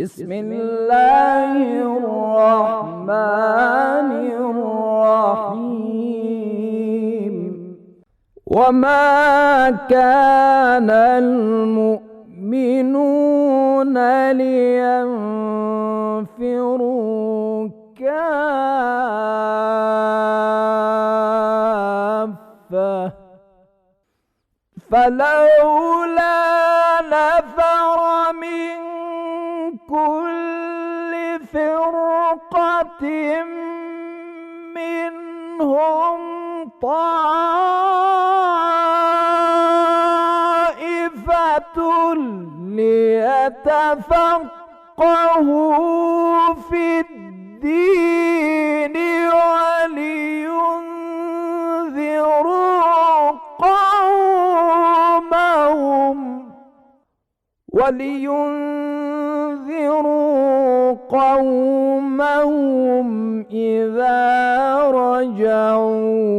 بسم الله الرحمن الرحيم. وما كان المؤمنون لينفروا كافة. فلولا منهم طائفة ليتفقهوا في الدين ولينذروا قومهم ولينذروا قومهم إذا رجعوا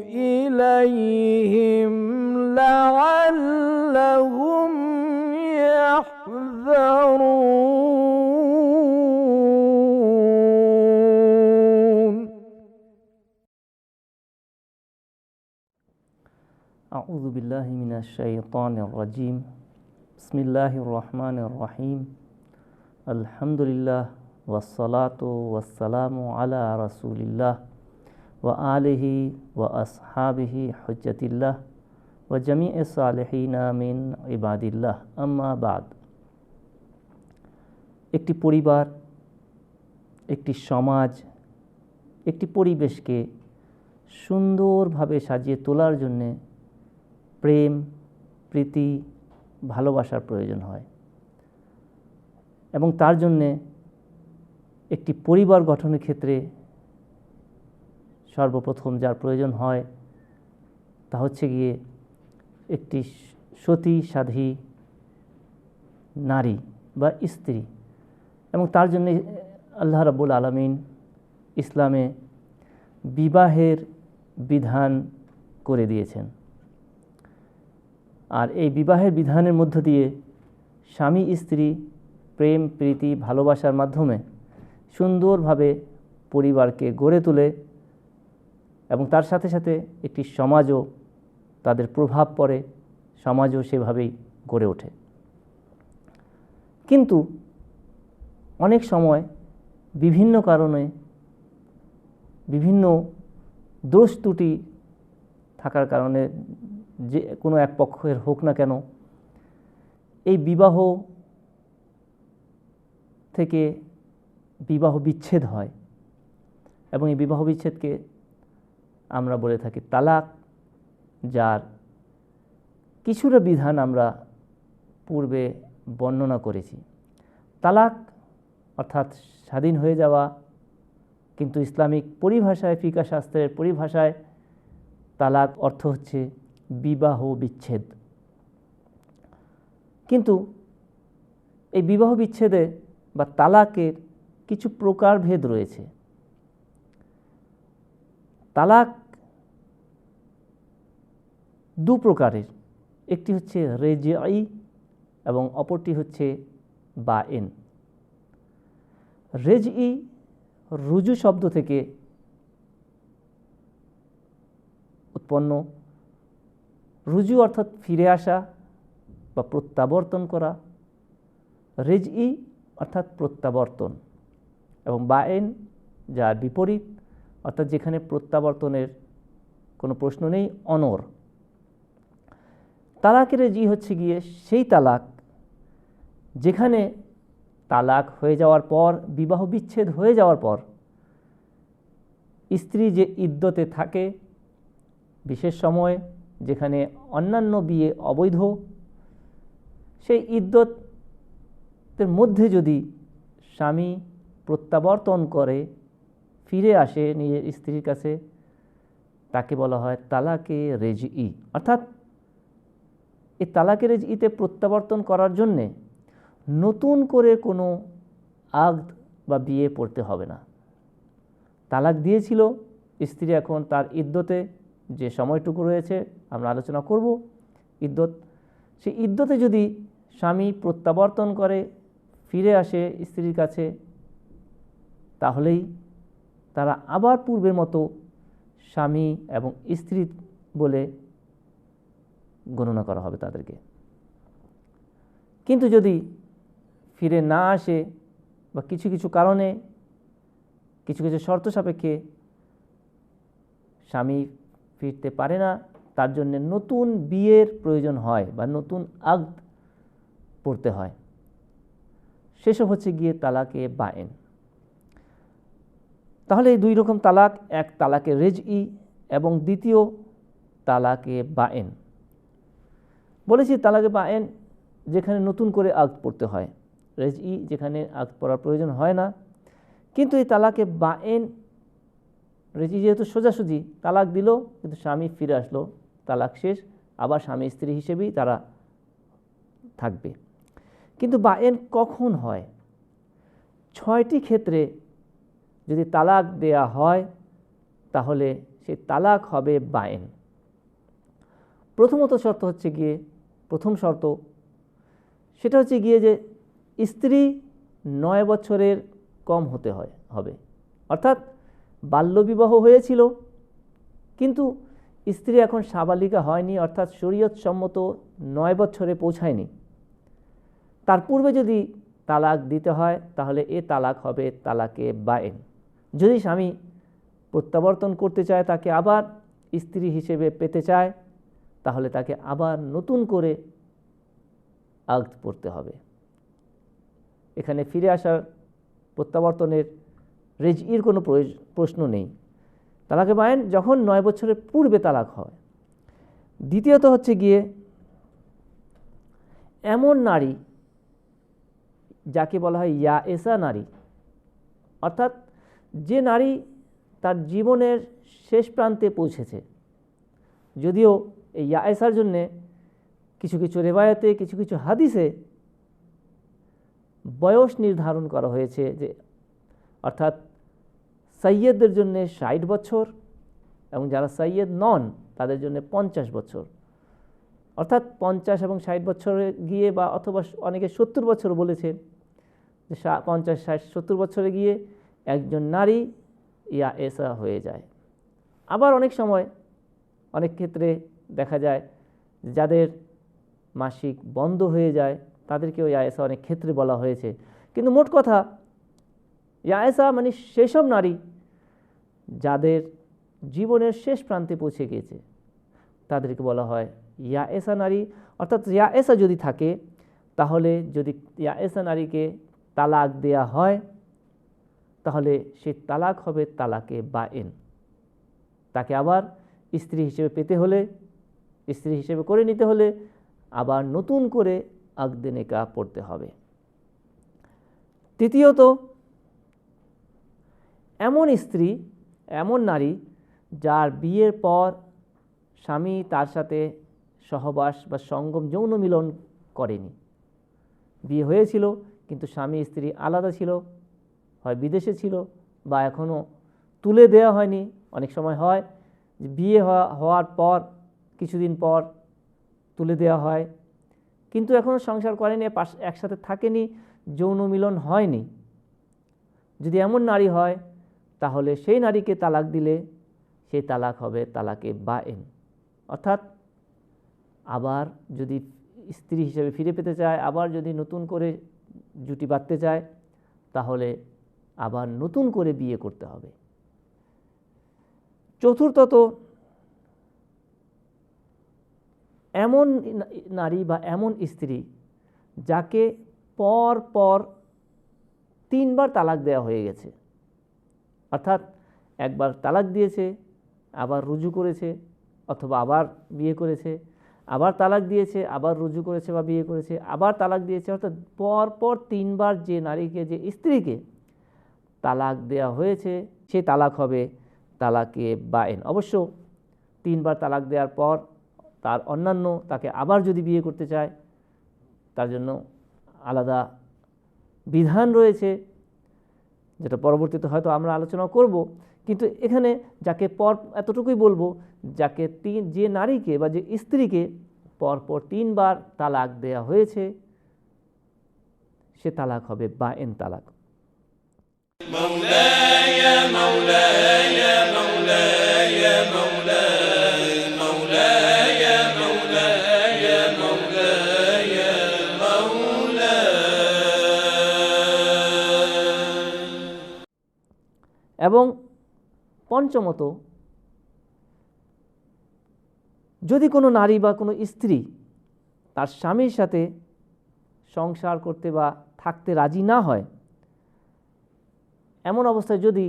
إليهم لعلهم يحذرون. أعوذ بالله من الشيطان الرجيم. বিসমিল্লাহ রহমান রহিম আলহামদুলিল্লাহ ওয়াসালাত ওয়াসালাম আলা রাসুলিল্লাহ ও আলিহি ও আসহাবিহি হজরতিল্লাহ ও জামি সালেহিনা মিন ইবাদিল্লাহ আম্মা একটি পরিবার, একটি সমাজ, একটি পরিবেশকে সুন্দরভাবে সাজিয়ে তোলার জন্যে প্রেম, প্রীতি ভালোবাসার প্রয়োজন হয়। এবং তার জন্যে একটি পরিবার গঠনের ক্ষেত্রে সর্বপ্রথম যার প্রয়োজন হয় তা হচ্ছে গিয়ে একটি সতী, সাধী নারী বা স্ত্রী। এবং তার জন্যে আল্লাহ রাবুল আলমিন ইসলামে বিবাহের বিধান করে দিয়েছেন। আর এই বিবাহের বিধানের মধ্য দিয়ে স্বামী, স্ত্রী, প্রেম, প্রীতি, ভালোবাসার মাধ্যমে সুন্দরভাবে পরিবারকে গড়ে তোলে এবং তার সাথে সাথে একটি সমাজও তাদের প্রভাব পড়ে, সমাজও সেভাবেই গড়ে ওঠে। কিন্তু অনেক সময় বিভিন্ন কারণে বিভিন্ন দোষ ত্রুটি থাকার কারণে যে কোনো এক পক্ষের হোক না কেন, এই বিবাহ থেকে বিবাহ বিচ্ছেদ হয় এবং এই বিবাহ বিচ্ছেদকে আমরা বলে থাকি তালাক, যার কিছুটা বিধান আমরা পূর্বে বর্ণনা করেছি। তালাক অর্থাৎ স্বাধীন হয়ে যাওয়া কিন্তু ইসলামিক পরিভাষায়, ফিকা শাস্ত্রের পরিভাষায় তালাক অর্থ হচ্ছে বিবাহ বিচ্ছেদ কিন্তু এই বিবাহ বিচ্ছেদে বা তালাকের কিছু প্রকারভেদ রয়েছে। তালাক দু প্রকারের, একটি হচ্ছে রেজাই এবং অপরটি হচ্ছে বা এন রেজই রুজু শব্দ থেকে উৎপন্ন রুজু অর্থাৎ ফিরে আসা বা প্রত্যাবর্তন করা। রেজই অর্থাৎ প্রত্যাবর্তন এবং বায়েন যার বিপরীত অর্থাৎ যেখানে প্রত্যাবর্তনের কোনো প্রশ্ন নেই, অনর। তালাকের রেজি হচ্ছে গিয়ে সেই তালাক যেখানে তালাক হয়ে যাওয়ার পর, বিবাহ বিচ্ছেদ হয়ে যাওয়ার পর স্ত্রী যে ইদ্যতে থাকে, বিশেষ সময় যেখানে অন্যান্য বিয়ে অবৈধ, সেই ইদ্যতের মধ্যে যদি স্বামী প্রত্যাবর্তন করে, ফিরে আসে নিজের স্ত্রীর কাছে, তাকে বলা হয় তালাকে রেজ ই অর্থাৎ এই তালাকে রেজ ইতে প্রত্যাবর্তন করার জন্যে নতুন করে কোনো আগ বা বিয়ে পড়তে হবে না। তালাক দিয়েছিল, স্ত্রী এখন তার ইদ্যতে যে সময়টুকু রয়েছে আমরা আলোচনা করব ইদ্যত। সেই ইদ্যতে যদি স্বামী প্রত্যাবর্তন করে, ফিরে আসে স্ত্রীর কাছে, তাহলেই তারা আবার পূর্বের মতো স্বামী এবং স্ত্রী বলে গণনা করা হবে তাদেরকে। কিন্তু যদি ফিরে না আসে বা কিছু কিছু কারণে, কিছু কিছু শর্ত সাপেক্ষে স্বামী ফিরতে পারে না তার জন্য নতুন বিয়ের প্রয়োজন হয় বা নতুন আগ পড়তে হয়। সেসব হচ্ছে গিয়ে তালাকে বায়েন। তাহলে এই দুই রকম তালাক, এক তালাকে রেজ ই এবং দ্বিতীয় তালাকে বায়েন। বলেছি তালাকে বায়েন যেখানে নতুন করে আগ পড়তে হয়। রেজ ই যেখানে আগ পড়ার প্রয়োজন হয় না। কিন্তু এই তালাকে বায়েন রেজি যেহেতু সোজাসুজি তালাক দিল, কিন্তু স্বামী ফিরে আসলো। তালাক শেষ, আবার স্বামী স্ত্রী হিসেবেই তারা থাকবে। কিন্তু বায়েন কখন হয়? ছয়টি ক্ষেত্রে যদি তালাক দেয়া হয়, তাহলে সেই তালাক হবে বায়েন। প্রথমত শর্ত হচ্ছে গিয়ে, প্রথম শর্ত সেটা হচ্ছে গিয়ে যে স্ত্রী নয় বছরের কম হতে হয়, হবে। অর্থাৎ বাল্যবিবাহ হয়েছিল, কিন্তু স্ত্রী এখন সাবালিকা হয়নি, অর্থাৎ শরীয়ত সম্মত নয় বছরে পৌঁছায়নি। তার পূর্বে যদি তালাক দিতে হয়, তাহলে এ তালাক হবে তালাকে বায়েন। যদি স্বামী প্রত্যাবর্তন করতে চায়, তাকে আবার স্ত্রী হিসেবে পেতে চায়, তাহলে তাকে আবার নতুন করে আগ পড়তে হবে। এখানে ফিরে আসার প্রত্যাবর্তনের রেজইর কোনো প্রশ্ন নেই। তালাকে বায়েন যখন নয় বছরের পূর্বে তালাক হয়। দ্বিতীয়ত হচ্ছে গিয়ে এমন নারী যাকে বলা হয় ইয়া এসা নারী, অর্থাৎ যে নারী তার জীবনের শেষ প্রান্তে পৌঁছেছে। যদিও এই ইয়া এসার জন্যে কিছু কিছু রেবায়তে কিছু কিছু হাদিসে বয়স নির্ধারণ করা হয়েছে যে, অর্থাৎ সৈয়দদের জন্য ষাট বছর এবং যারা সৈয়দ নন, তাদের জন্য পঞ্চাশ বছর। অর্থাৎ পঞ্চাশ এবং ষাট বছরে গিয়ে বা অথবা অনেকে সত্তর বছর বলেছে যে পঞ্চাশ, ষাট, সত্তর বছরে গিয়ে একজন নারী ইয়া এসা হয়ে যায়। আবার অনেক সময় অনেক ক্ষেত্রে দেখা যায় যাদের মাসিক বন্ধ হয়ে যায়, তাদেরকেও ইয়াএসা অনেক ক্ষেত্রে বলা হয়েছে। কিন্তু মোট কথা ইয়াএসা মানে সেসব নারী যাদের জীবনের শেষ প্রান্তে পৌঁছে গিয়েছে, তাদেরকে বলা হয় ইয়াএসা নারী। অর্থাৎ ইয়াএসা যদি থাকে, তাহলে যদি ইয়াএসা নারীকে তালাক দেয়া হয়, তাহলে সে তালাক হবে তালাকে বা এন তাকে আবার স্ত্রী হিসেবে পেতে হলে, স্ত্রী হিসেবে করে নিতে হলে আবার নতুন করে আগদেনেকা পড়তে হবে। তৃতীয়ত এমন স্ত্রী, এমন নারী যার বিয়ের পর স্বামী তার সাথে সহবাস বা সঙ্গম যৌন মিলন করেনি। বিয়ে হয়েছিল, কিন্তু স্বামী স্ত্রী আলাদা ছিল, হয় বিদেশে ছিল বা এখনও তুলে দেওয়া হয়নি। অনেক সময় হয় যে বিয়ে হওয়ার পর, কিছুদিন পর তুলে দেওয়া হয়, কিন্তু এখনও সংসার করেনি, পাশ, একসাথে থাকেনি, যৌন মিলন হয়নি। যদি এমন নারী হয় তাহলে সেই নারীকে তালাক দিলে সেই তালাক হবে তালাকে বা এন অর্থাৎ আবার যদি স্ত্রী হিসেবে ফিরে পেতে চায়, আবার যদি নতুন করে জুটি বাঁধতে চায়, তাহলে আবার নতুন করে বিয়ে করতে হবে। চতুর্থত, এমন নারী বা এমন স্ত্রী যাকে পর পর তিনবার তালাক দেওয়া হয়ে গেছে। অর্থাৎ একবার তালাক দিয়েছে, আবার রুজু করেছে অথবা আবার বিয়ে করেছে, আবার তালাক দিয়েছে, আবার রুজু করেছে বা বিয়ে করেছে, আবার তালাক দিয়েছে, অর্থাৎ পর পর তিনবার যে নারীকে, যে স্ত্রীকে তালাক দেওয়া হয়েছে, সে তালাক হবে তালাকে বায়েন। অবশ্য তিনবার তালাক দেওয়ার পর তার অন্যান্য তাকে আবার যদি বিয়ে করতে চায়, তার জন্য আলাদা বিধান রয়েছে যেটা পরবর্তীতে হয়তো আমরা আলোচনা করব। কিন্তু এখানে যাকে পর, এতটুকুই বলব, যাকে তিন যে নারীকে বা যে স্ত্রীকে পরপর তিনবার তালাক দেয়া হয়েছে, সে তালাক হবে বা এন তালাক। এবং পঞ্চমত, যদি কোনো নারী বা কোনো স্ত্রী তার স্বামীর সাথে সংসার করতে বা থাকতে রাজি না হয়, এমন অবস্থায় যদি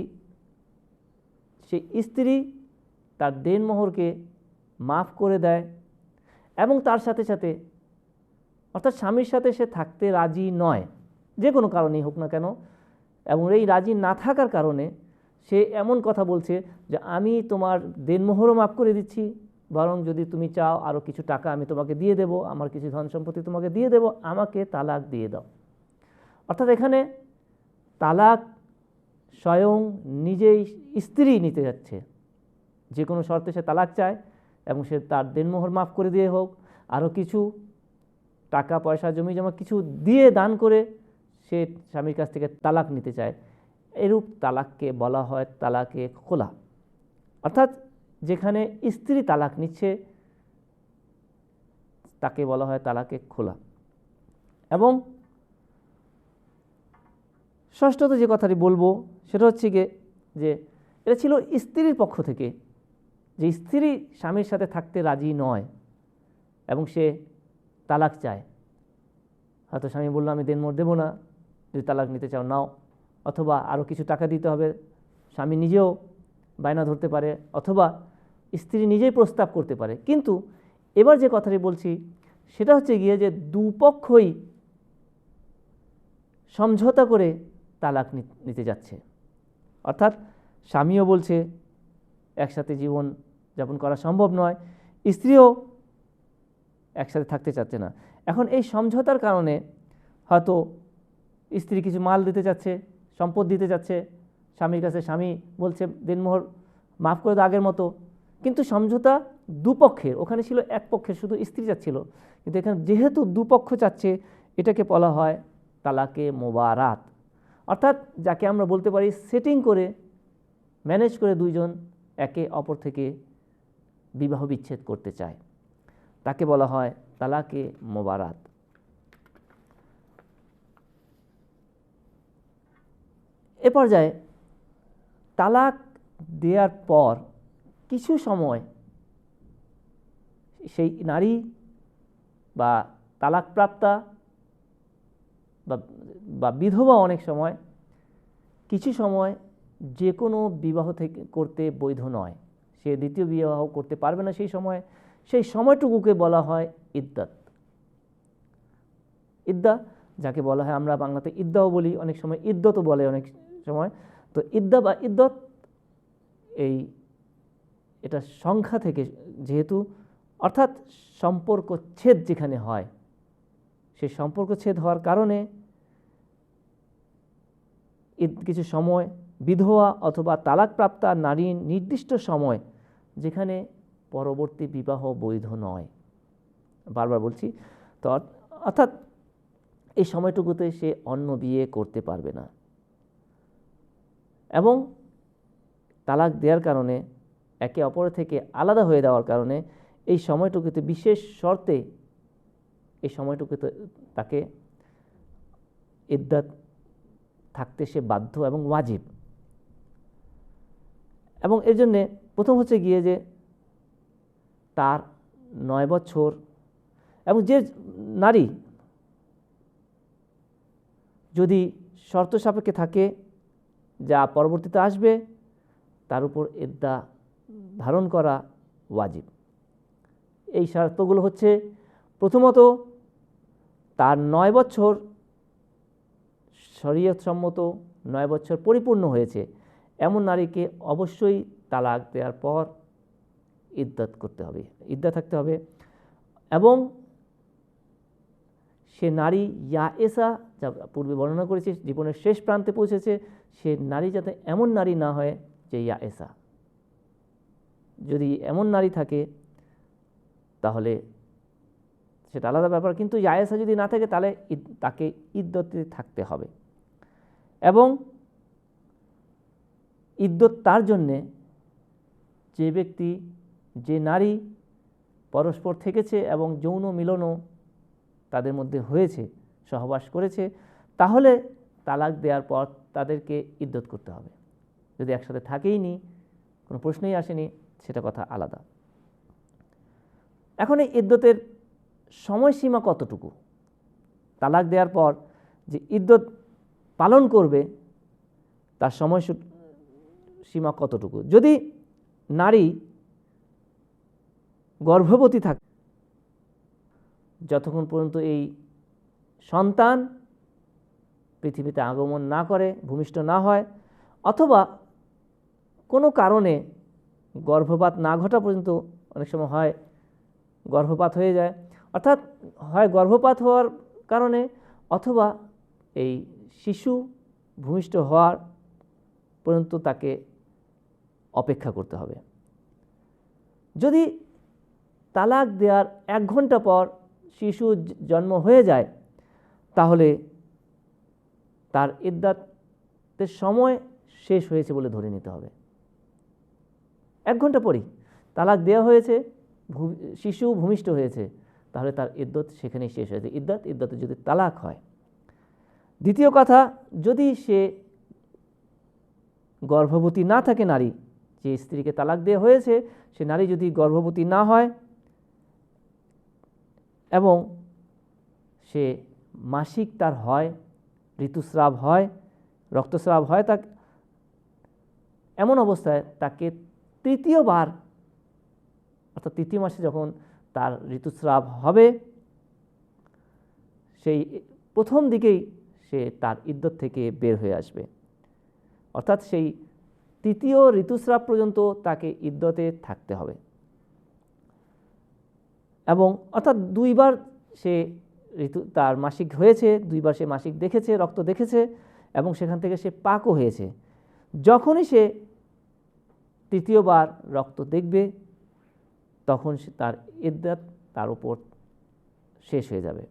সে স্ত্রী তার দেনমোহরকে মাফ করে দেয় এবং তার সাথে সাথে, অর্থাৎ স্বামীর সাথে সে থাকতে রাজি নয়, যে কোনো কারণেই হোক না কেন, এবং এই রাজি না থাকার কারণে সে এমন কথা বলছে যে আমি তোমার দেনমোহরও মাফ করে দিচ্ছি, বরং যদি তুমি চাও আরও কিছু টাকা আমি তোমাকে দিয়ে দেব, আমার কিছু ধন সম্পত্তি তোমাকে দিয়ে দেব, আমাকে তালাক দিয়ে দাও। অর্থাৎ এখানে তালাক স্বয়ং নিজেই স্ত্রী নিতে যাচ্ছে। যে কোনো শর্তে সে তালাক চায় এবং সে তার দেনমোহর মাফ করে দিয়ে হোক আরও কিছু টাকা, পয়সা জমি জমা কিছু দিয়ে দান করে সে স্বামীর কাছ থেকে তালাক নিতে চায়। এরূপ তালাককে বলা হয় তালাকে খোলা। অর্থাৎ যেখানে স্ত্রী তালাক নিচ্ছে, তাকে বলা হয় তালাকে খোলা। এবং ষষ্ঠত যে কথাটি বলব, সেটা হচ্ছে গিয়ে যে এটা ছিল স্ত্রীর পক্ষ থেকে। যে স্ত্রী স্বামীর সাথে থাকতে রাজি নয় এবং সে তালাক চায়। হয়তো স্বামী বলল, আমি দেনমোর দেবো না। যদি তালাক নিতে চাও, নাও। অথবা আরও কিছু টাকা দিতে হবে, স্বামী নিজেও বায়না ধরতে পারে, অথবা স্ত্রী নিজেই প্রস্তাব করতে পারে। কিন্তু এবার যে কথাটি বলছি, সেটা হচ্ছে গিয়ে যে দুপক্ষই সমঝোতা করে তালাক নিতে যাচ্ছে। অর্থাৎ স্বামীও বলছে, একসাথে জীবন যাপন করা সম্ভব নয়, স্ত্রীও একসাথে থাকতে চাচ্ছে না। এখন এই সমঝোতার কারণে হয়তো স্ত্রী কিছু মাল দিতে চাচ্ছে সম্পদ দিতে যাচ্ছে। স্বামীর কাছে স্বামী বলছে, দিনমোহর, মাফ করে দাও আগের মতো। কিন্তু সমঝোতা দুপক্ষের, ওখানে ছিল এক পক্ষের, শুধু স্ত্রী চাচ্ছিল কিন্তু এখানে যেহেতু দুপক্ষ চাচ্ছে, এটাকে বলা হয় তালাকে মোবারাত। অর্থাৎ যাকে আমরা বলতে পারি সেটিং করে ম্যানেজ করে দুইজন একে অপর থেকে বিবাহ বিচ্ছেদ করতে চায়। তাকে বলা হয় তালাকে মোবারাত। এ পর্যায়ে তালাক দেওয়ার পর কিছু সময় সেই নারী বা তালাকপ্রাপ্তা বা বিধবা অনেক সময় কিছু সময় যে কোনো বিবাহ থেকে, করতে বৈধ নয়। সে দ্বিতীয় বিবাহ করতে পারবে না সেই সময়। সেই সময়টুকুকে বলা হয় ইদ্দাত। ইদ্দা যাকে বলা হয়, আমরা বাংলাতে ইদ্দাও বলি, অনেক সময় ইদ্যতও বলে অনেক সময়। তো ইদ্দা বা ইদ্যত এই এটা সংখ্যা থেকে যেহেতু, অর্থাৎ সম্পর্ক ছেদ যেখানে হয় সেই সম্পর্ক ছেদ হওয়ার কারণে ঈদ কিছু সময় বিধবা অথবা তালাকপ্রাপ্তা নারীর নির্দিষ্ট সময় যেখানে পরবর্তী বিবাহ বৈধ নয়। বারবার বলছি, তো অর- অর্থাৎ এই সময়টুকুতে সে অন্য বিয়ে করতে পারবে না। এবং তালাক দেওয়ার কারণে, একে অপরের থেকে আলাদা হয়ে যাওয়ার কারণে এই সময়টুকুতে, বিশেষ শর্তে এই সময়টুকুতে তাকে ইদ্যাত থাকতে সে বাধ্য এবং ওয়াজিব। এবং এর জন্যে প্রথম হচ্ছে গিয়ে যে তার নয় বছর এবং যে নারী যদি শর্ত সাপেক্ষে থাকে যা পরবর্তীতে আসবে, তার উপর এদ্দা ধারণ করা ওয়াজিব। এই শর্তগুলো হচ্ছে, প্রথমত, তার নয় বছর শরীয়তসম্মত নয় বছর পরিপূর্ণ হয়েছে। এমন নারীকে অবশ্যই তালাক দেওয়ার পর ইদ্যত করতে হবে ইদ্যা থাকতে হবে। এবং সে নারী ইয়া এসা যা পূর্বে বর্ণনা করেছি, জীবনের শেষ প্রান্তে পৌঁছেছে, সে নারী যাতে এমন নারী না হয় যে ইয়া এসা। যদি এমন নারী থাকে, তাহলে সেটা আলাদা ব্যাপার। কিন্তু জায়েসা যদি না থাকে, তাহলে তাকে ইদ্যতে থাকতে হবে। এবং ইদ্যত তার জন্যে যে ব্যক্তি, যে নারী পরস্পর থেকেছে এবং যৌন মিলনও তাদের মধ্যে হয়েছে সহবাস করেছে, তাহলে তালাক দেওয়ার পর তাদেরকে ইদ্যত করতে হবে। যদি একসাথে থাকেই নি কোনো প্রশ্নই আসেনি, সেটা কথা আলাদা। এখন এই ইদ্যতের সময়সীমা কতটুকু? তালাক দেওয়ার পর যে ইদ্যত পালন করবে, তার সময় সীমা কতটুকু? যদি নারী গর্ভবতী থাকে, যতক্ষণ পর্যন্ত এই সন্তান পৃথিবীতে আগমন না করে, ভূমিষ্ঠ না হয়, অথবা কোনো কারণে গর্ভপাত না ঘটা পর্যন্ত অনেক সময় হয়, গর্ভপাত হয়ে যায়। অর্থাৎ হয় গর্ভপাত হওয়ার কারণে অথবা এই শিশু ভূমিষ্ঠ হওয়ার পর্যন্ত তাকে অপেক্ষা করতে হবে। যদি তালাক দেওয়ার এক ঘণ্টা পর শিশু জন্ম হয়ে যায় তাহলে তার ইদ্যাতের সময় শেষ হয়েছে বলে ধরে নিতে হবে। এক ঘণ্টা পরই তালাক দেওয়া হয়েছে শিশু ভূমিষ্ঠ হয়েছে, তাহলে তার ইদ্যত সেখানেই শেষ হয়েছে। ইদ্যাত ইদ্যতে যদি তালাক হয়। দ্বিতীয় কথা, যদি সে গর্ভবতী না থাকে নারী, যে স্ত্রীকে তালাক দেওয়া হয়েছে, সে নারী যদি গর্ভবতী না হয় এবং সে মাসিক তার হয়, ঋতুস্রাব হয়, রক্তস্রাব হয় তা এমন অবস্থায় তাকে তৃতীয়বার, অর্থাৎ তৃতীয় মাসে যখন তার ঋতুস্রাব হবে, সেই প্রথম দিকেই সে তার ইদ্যত থেকে বের হয়ে আসবে। অর্থাৎ সেই তৃতীয় ঋতুস্রাব পর্যন্ত তাকে ইদ্যতে থাকতে হবে। এবং অর্থাৎ দুইবার সে ঋতু, তার মাসিক হয়েছে, দুইবার সে মাসিক দেখেছে, রক্ত দেখেছে এবং সেখান থেকে সে পাকও হয়েছে। যখনই সে তৃতীয়বার রক্ত দেখবে, তখন সে তার ইদ্যাত তার উপর শেষ হয়ে যাবে।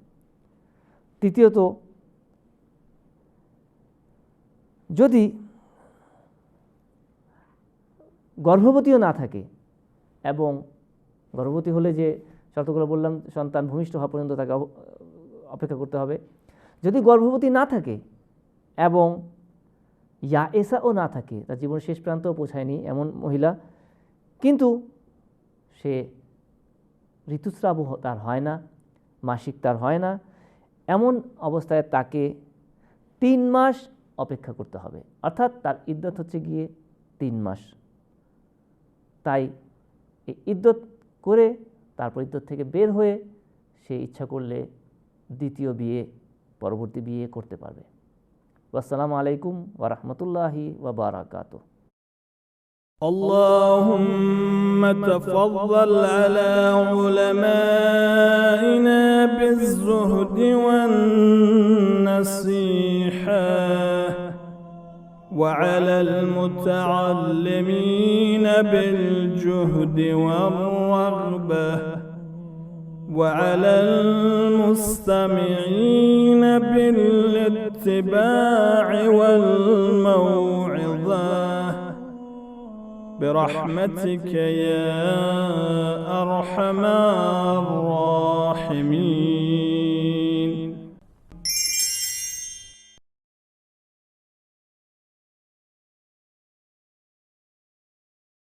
তৃতীয়ত, যদি গর্ভবতীও না থাকে এবং গর্ভবতী হলে যে শর্তগুলো বললাম, সন্তান ভূমিষ্ঠ হওয়া পর্যন্ত তাকে অপেক্ষা করতে হবে। যদি গর্ভবতী না থাকে এবং ইয়া এসাও না থাকে, তার জীবনের শেষ প্রান্তেও পৌঁছায়নি এমন মহিলা, কিন্তু সে ঋতুস্রাবও হ- তার হয় না, মাসিক তার হয় না, এমন অবস্থায় তাকে তিন মাস অপেক্ষা করতে হবে। অর্থাৎ তার ইদ্যত হচ্ছে গিয়ে তিন মাস। তাই এই ইদ্যত করে তারপর ইদ্যত থেকে বের হয়ে সে ইচ্ছা করলে দ্বিতীয় বিয়ে পরবর্তী বিয়ে করতে পারবে আসসালামু আলাইকুম ওরহমতুল্লাহি ওবরাকাতু اللهم تفضل على علمائنا بالزهد والنصيحة وعلى المتعلمين بالجهد والرغبة وعلى المستمعين بالاتباع والموعظة. برحمتك يا أرحم الراحمين.